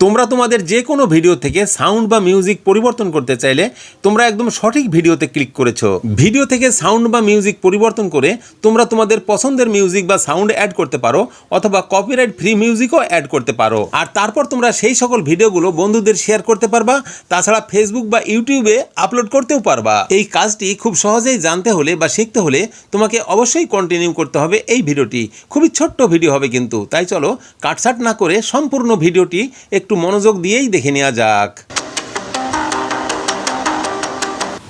তোমরা তোমাদের যে কোনো ভিডিও থেকে সাউন্ড বা মিউজিক পরিবর্তন করতে চাইলে তোমরা একদম সঠিক ভিডিওতে ক্লিক করেছ। ভিডিও থেকে সাউন্ড বা মিউজিক পরিবর্তন করে তোমরা তোমাদের পছন্দের মিউজিক বা সাউন্ড অ্যাড করতে পারো, অথবা কপিরাইট ফ্রি মিউজিকও অ্যাড করতে পারো। আর তারপর তোমরা সেই সকল ভিডিওগুলো বন্ধুদের শেয়ার করতে পারবা, তাছাড়া ফেসবুক বা ইউটিউবে আপলোড করতেও পারবা। এই কাজটি খুব সহজেই জানতে হলে বা শিখতে হলে তোমাকে অবশ্যই কন্টিনিউ করতে হবে এই ভিডিওটি খুবই ছোট্ট ভিডিও হবে কিন্তু। তাই চলো কাটসাট না করে সম্পূর্ণ ভিডিওটি একটু মনোযোগ দিয়েই দেখে নেওয়া যাক।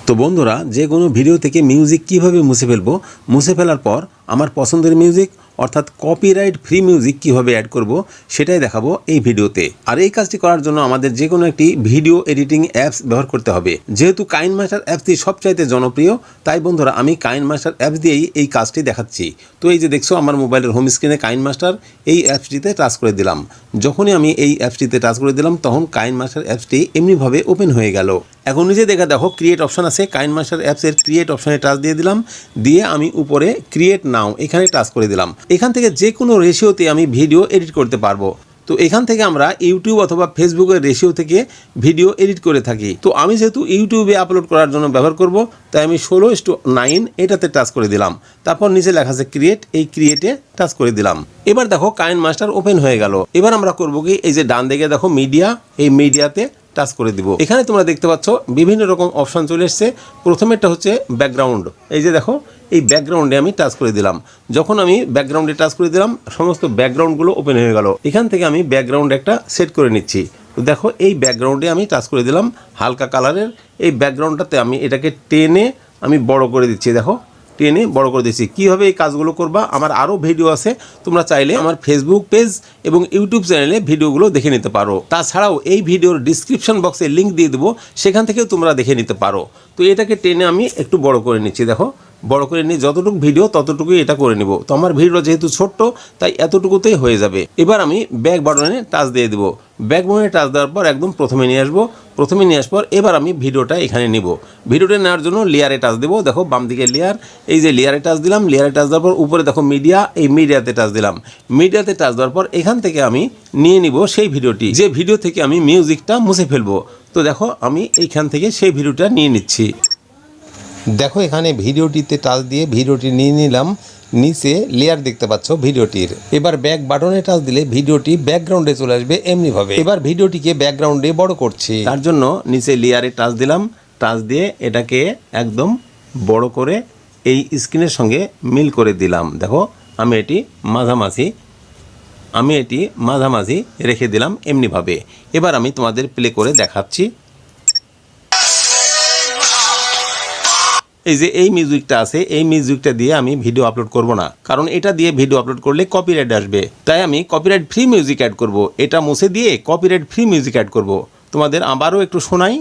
তো বন্ধুরা, যে কোনো ভিডিও থেকে মিউজিক কীভাবে মুছে ফেলব, মুছে ফেলার পর আমার পছন্দের মিউজিক অর্থাৎ কপিরাইট ফ্রি মিউজিক কীভাবে অ্যাড করব, সেটাই দেখাবো এই ভিডিওতে। আর এই কাজটি করার জন্য আমাদের যে কোনো একটি ভিডিও এডিটিং অ্যাপস ব্যবহার করতে হবে। যেহেতু কাইন মাস্টার অ্যাপসটি সবচাইতে জনপ্রিয়, তাই বন্ধুরা আমি কাইন মাস্টার অ্যাপস দিয়েই এই কাজটি দেখাচ্ছি। তো এই যে দেখছ, আমার মোবাইলের হোম স্ক্রিনে কাইন মাস্টার এই অ্যাপসটিতে টাচ করে দিলাম। যখনই আমি এই অ্যাপসটিতে টাচ করে দিলাম, তখন কাইন মাস্টার অ্যাপসটি এমনিভাবে ওপেন হয়ে গেল। এখন নিজে দেখা দেখো ক্রিয়েট অপশন আছে। কাইন মাস্টার অ্যাপসের ক্রিয়েট অপশনে টাচ দিয়ে দিলাম। দিয়ে আমি উপরে ক্রিয়েট নাও এখানে টাচ করে দিলাম। এখান থেকে যে কোনো রেশিওতে আমি ভিডিও এডিট করতে পারব। তো এখান থেকে আমরা ইউটিউব অথবা ফেসবুকের রেশিও থেকে ভিডিও এডিট করে থাকি। তো আমি যেহেতু ইউটিউবে আপলোড করার জন্য ব্যবহার করব, তাই আমি ষোলো টু নাইন এটাতে টাচ করে দিলাম। তারপর নিচে লেখা আছে ক্রিয়েট এই ক্রিয়েটে টাচ করে দিলাম। এবার দেখো কাইন মাস্টার ওপেন হয়ে গেল। এবার আমরা করব কি, এই যে ডান দিকে দেখো মিডিয়া এই মিডিয়াতে টাচ করে দিব। এখানে তোমরা দেখতে পাচ্ছ বিভিন্ন রকম অপশন চলে এসছে। প্রথমেরটা হচ্ছে ব্যাকগ্রাউন্ড এই যে দেখো এই ব্যাকগ্রাউন্ডে আমি টাচ করে দিলাম। যখন আমি ব্যাকগ্রাউন্ডে টাচ করে দিলাম, সমস্ত ব্যাকগ্রাউন্ডগুলো ওপেন হয়ে গেল। এখান থেকে আমি ব্যাকগ্রাউন্ড একটা সেট করে নিচ্ছি। তো দেখো, এই ব্যাকগ্রাউন্ডে আমি টাচ করে দিলাম হালকা কালারের এই ব্যাকগ্রাউন্ডটাতে আমি এটাকে টেনে আমি বড় করে দিচ্ছি, দেখো। টেনে বড় করে দিচ্ছি। কীভাবে এই কাজগুলো করবা? আমার আরও ভিডিও আছে। তোমরা চাইলে আমার ফেসবুক পেজ এবং ইউটিউব চ্যানেলে ভিডিওগুলো দেখে নিতে পারো। তাছাড়াও এই ভিডিওর ডিসক্রিপশন বক্সে লিঙ্ক দিয়ে দেবো। সেখান থেকেও তোমরা দেখে নিতে পারো। তো এটাকে টেনে আমি একটু বড় করে নিচ্ছি, দেখো। বড় করে নিয়ে যতটুকু ভিডিও, ততটুকুই এটা করে নিব। তো আমার ভিডিও যেহেতু ছোট্ট, তাই এতটুকুতেই হয়ে যাবে। এবার আমি ব্যাক বাটনে টাচ দিয়ে দেবো। ব্যাক বাটনে টাচ দেওয়ার পর একদম প্রথমে নিয়ে আসব। প্রথমে নিয়ে আসার পর এবার আমি ভিডিওটা এখানে নিব। ভিডিওটা নেওয়ার জন্য লেয়ারে টাচ দেবো। দেখো, বাম দিকে লেয়ার এই যে লেয়ারে টাচ দিলাম। লেয়ারে টাচ দেওয়ার পর উপরে দেখো মিডিয়া এই মিডিয়াতে টাচ দিলাম। মিডিয়াতে টাচ দেওয়ার পর এখান থেকে আমি নিয়ে নিব সেই ভিডিওটি। যে ভিডিও থেকে আমি মিউজিকটা মুছে ফেলব। তো দেখো, আমি এইখান থেকে সেই ভিডিওটা নিয়ে নিচ্ছি। দেখো এখানে ভিডিওটিতে টাচ দিয়ে ভিডিওটি নিয়ে নিলাম। নিচে লেয়ার দেখতে পাচ্ছ ভিডিওটির। এবার ব্যাক বাটনে টাচ দিলে ভিডিওটি ব্যাকগ্রাউন্ডে চলে আসবে এমনিভাবে। এবার ভিডিওটিকে ব্যাকগ্রাউন্ডে বড় করছি। তার জন্য নিচে লেয়ারে টাচ দিলাম। টাচ দিয়ে এটাকে একদম বড় করে এই স্ক্রিনের সঙ্গে মিল করে দিলাম। দেখো, আমি এটি মাঝামাঝি, আমি এটি মাঝামাঝি রেখে দিলাম এমনিভাবে। এবার আমি তোমাদের প্লে করে দেখাচ্ছি। এই যে এই মিউজিকটা আছে, এই মিউজিকটা দিয়ে আমি ভিডিও আপলোড করব না। কারণ এটা দিয়ে ভিডিও আপলোড করলে কপিরাইট আসবে। তাই আমি কপিরাইট ফ্রি মিউজিক অ্যাড করব। এটা মুছে দিয়ে কপিরাইট ফ্রি মিউজিক অ্যাড করব। তোমাদের আবারও একটু শোনাই।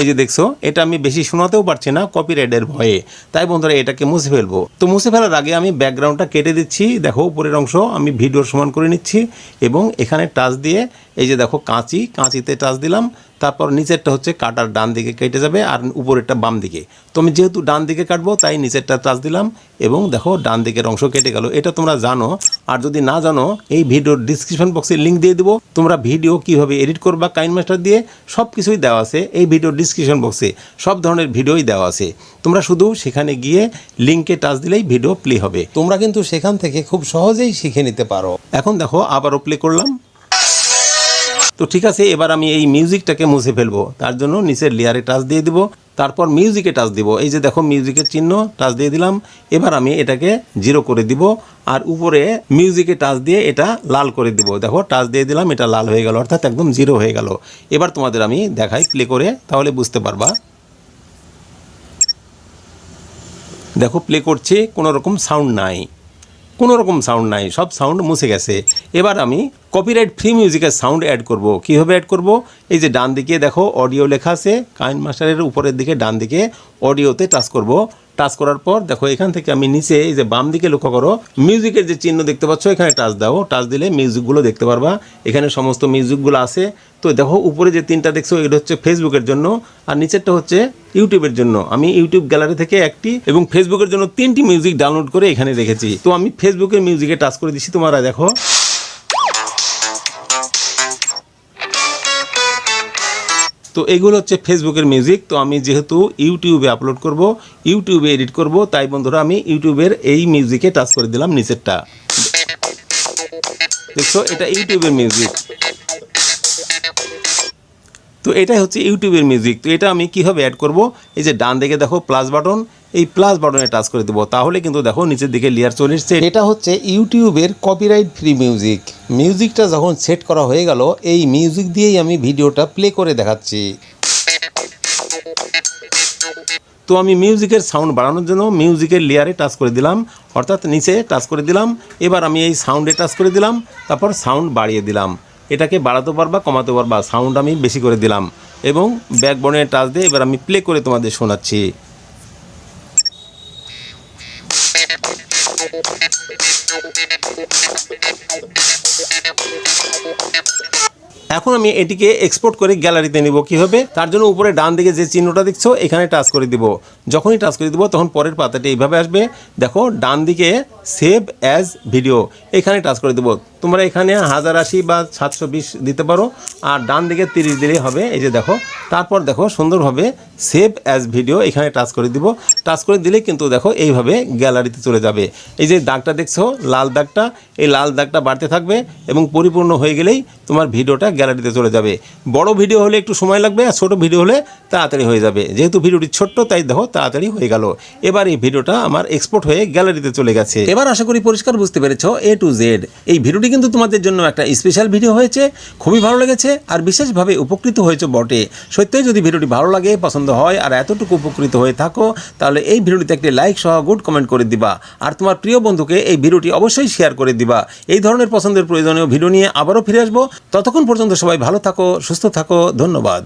এই যে দেখছ, এটা আমি বেশি শোনাতেও পারছি না কপিরাইটের ভয়ে। তাই বন্ধুরা, এটাকে মুছে ফেলব। তো মুছে ফেলার আগে আমি ব্যাকগ্রাউন্ডটা কেটে দিচ্ছি। দেখো, উপরের অংশ আমি ভিডিওর সমান করে নিচ্ছি এবং এখানে টাচ দিয়ে এই যে দেখো কাঁচি, কাঁচিতে টাচ দিলাম, তারপর নিচেরটা হচ্ছে কাটার ডান দিকে কেটে যাবে আর উপরেরটা বাম দিকে। তো আমি যেহেতু ডান দিকে কাটবো, তাই নিচেরটা টাচ দিলাম এবং দেখো ডান দিকের অংশ কেটে গেল। এটা তোমরা জানো, আর যদি না জানো, এই ভিডিওর ডিসক্রিপশন বক্সে লিঙ্ক দিয়ে দেবো। তোমরা ভিডিও কীভাবে এডিট করবা কাইন মাস্টার দিয়ে সব কিছুই দেওয়া আছে এই ভিডিওর ডিসক্রিপশন বক্সে সব ধরনের ভিডিওই দেওয়া আছে। তোমরা শুধু সেখানে গিয়ে লিঙ্কে টাচ দিলেই ভিডিও প্লে হবে। তোমরা কিন্তু সেখান থেকে খুব সহজেই শিখে নিতে পারো। এখন দেখো, আবারও প্লে করলাম। তো ঠিক আছে, এবার আমি এই মিউজিকটাকে মুছে ফেলব। তার জন্য নিচের লেয়ারে টাচ দিয়ে দিব, তারপর মিউজিকে টাচ দিব। এই যে দেখো মিউজিকের চিহ্ন টাচ দিয়ে দিলাম। এবার আমি এটাকে জিরো করে দিব, আর উপরে মিউজিকে টাচ দিয়ে এটা লাল করে দিব। দেখো টাচ দিয়ে দিলাম, এটা লাল হয়ে গেল, অর্থাৎ একদম জিরো হয়ে গেল। এবার তোমাদের আমি দেখাই প্লে করে, তাহলে বুঝতে পারবা। দেখো প্লে করছে, কোনো রকম সাউন্ড নাই। কোনো রকম সাউন্ড নাই, সব সাউন্ড মুছে গেছে। এবার আমি কপিরাইট ফ্রি মিউজিকের সাউন্ড অ্যাড করব। কীভাবে অ্যাড করব? এই যে ডান দিকে দেখো অডিও লেখা আছে কাইন মাস্টারের উপরের দিকে, ডান দিকে অডিওতে টাচ করব। টাচ করার পর, দেখো এখান থেকে আমি নিচে এই যে বাম দিকে লক্ষ্য করো মিউজিকের যে চিহ্ন দেখতে পাচ্ছ, এখানে টাচ দাও। টাচ দিলে মিউজিকগুলো দেখতে পারবা। এখানে সমস্ত মিউজিকগুলো আছে। তো দেখো উপরে যে তিনটা দেখছ, এটা হচ্ছে ফেসবুকের জন্য, আর নিচেরটা হচ্ছে ইউটিউবের জন্য। আমি ইউটিউব গ্যালারি থেকে একটি এবং ফেসবুকের জন্য তিনটি মিউজিক ডাউনলোড করে এখানে রেখেছি। তো আমি ফেসবুকের মিউজিকে টাচ করে দিচ্ছি। তোমরা দেখো তো এগুলো হচ্ছে ফেসবুকের মিউজিক তো আমি যেহেতু ইউটিউবে আপলোড করব ইউটিউবে এডিট করব, তাই বন্ধুরা আমি ইউটিউবের এই মিউজিকে টাচ করে দিলাম নিচেরটা। দেখছ, এটা ইউটিউবের মিউজিক তো এটাই হচ্ছে ইউটিউবের মিউজিক তো এটা আমি কীভাবে অ্যাড করব? এই যে ডান দিকে দেখো প্লাস বাটন এই প্লাস বাটনে টাচ করে দেবো। তাহলে কিন্তু দেখো নিচের দিকে লেয়ার চলে এসছে। এটা হচ্ছে ইউটিউবের কপিরাইট ফ্রি মিউজিক মিউজিকটা যখন সেট করা হয়ে গেল এই মিউজিক দিয়েই আমি ভিডিওটা প্লে করে দেখাচ্ছি। তো আমি মিউজিকের সাউন্ড বাড়ানোর জন্য মিউজিকের লেয়ারে টাচ করে দিলাম। অর্থাৎ নিচে টাচ করে দিলাম। এবার আমি এই সাউন্ডে টাচ করে দিলাম। তারপর সাউন্ড বাড়িয়ে দিলাম। এটাকে বাড়াতে পারবা, কমাতে পারবা। সাউন্ড আমি বেশি করে দিলাম। এবং ব্যাকবোনের টাচ দিয়ে এবার আমি প্লে করে তোমাদের শোনাচ্ছি। এখন আমি এটিকে এক্সপোর্ট করে গ্যালারিতে নিব কীভাবে? তার জন্য উপরে ডান দিকে যে চিহ্নটা দেখছ, এখানে টাচ করে দিব। যখনই টাচ করে দিব, তখন পরের পাতাটি এইভাবে আসবে। দেখো, ডান দিকে সেভ অ্যাজ ভিডিও এখানে টাচ করে দেবো। তোমরা এখানে হাজার আশি বা সাতশো বিশ দিতে পারো, আর ডান দিকে তিরিশ দিলেই হবে। এই যে দেখো, তারপর দেখো সুন্দরভাবে সেভ অ্যাজ ভিডিও এখানে টাচ করে দিব। টাচ করে দিলে কিন্তু দেখো এইভাবে গ্যালারিতে চলে যাবে। এই যে দাগটা দেখছ, লাল দাগটা, এই লাল দাগটা বাড়তে থাকবে এবং পরিপূর্ণ হয়ে গেলেই তোমার ভিডিওটা গ্যালারিতে চলে যাবে। বড় ভিডিও হলে একটু সময় লাগবে, আর ছোটো ভিডিও হলে তাড়াতাড়ি হয়ে যাবে। যেহেতু ভিডিওটি ছোট্ট, তাই দেখো তাড়াতাড়ি হয়ে গেল। এবার এই ভিডিওটা আমার এক্সপোর্ট হয়ে গ্যালারিতে চলে গেছে। এবার আশা করি পরিষ্কার বুঝতে পেরেছ এ টু জেড এই ভিডিওটি কিন্তু তোমাদের জন্য একটা স্পেশাল ভিডিও হয়েছে, খুবই ভালো লেগেছে আর বিশেষভাবে উপকৃত হয়েছে বটে। সত্যিই যদি ভিডিওটি ভালো লাগে, পছন্দ হয় আর এতটুকু উপকৃত হয়ে থাকো, তাহলে এই ভিডিওটিতে একটি লাইক সহ গুড কমেন্ট করে দিবা। আর তোমার প্রিয় বন্ধুকে এই ভিডিওটি অবশ্যই শেয়ার করে দিবা। এই ধরনের পছন্দের প্রয়োজনীয় ভিডিও নিয়ে আবারও ফিরে আসব। ততক্ষণ পর্যন্ত সবাই ভালো থাকো, সুস্থ থাকো, ধন্যবাদ।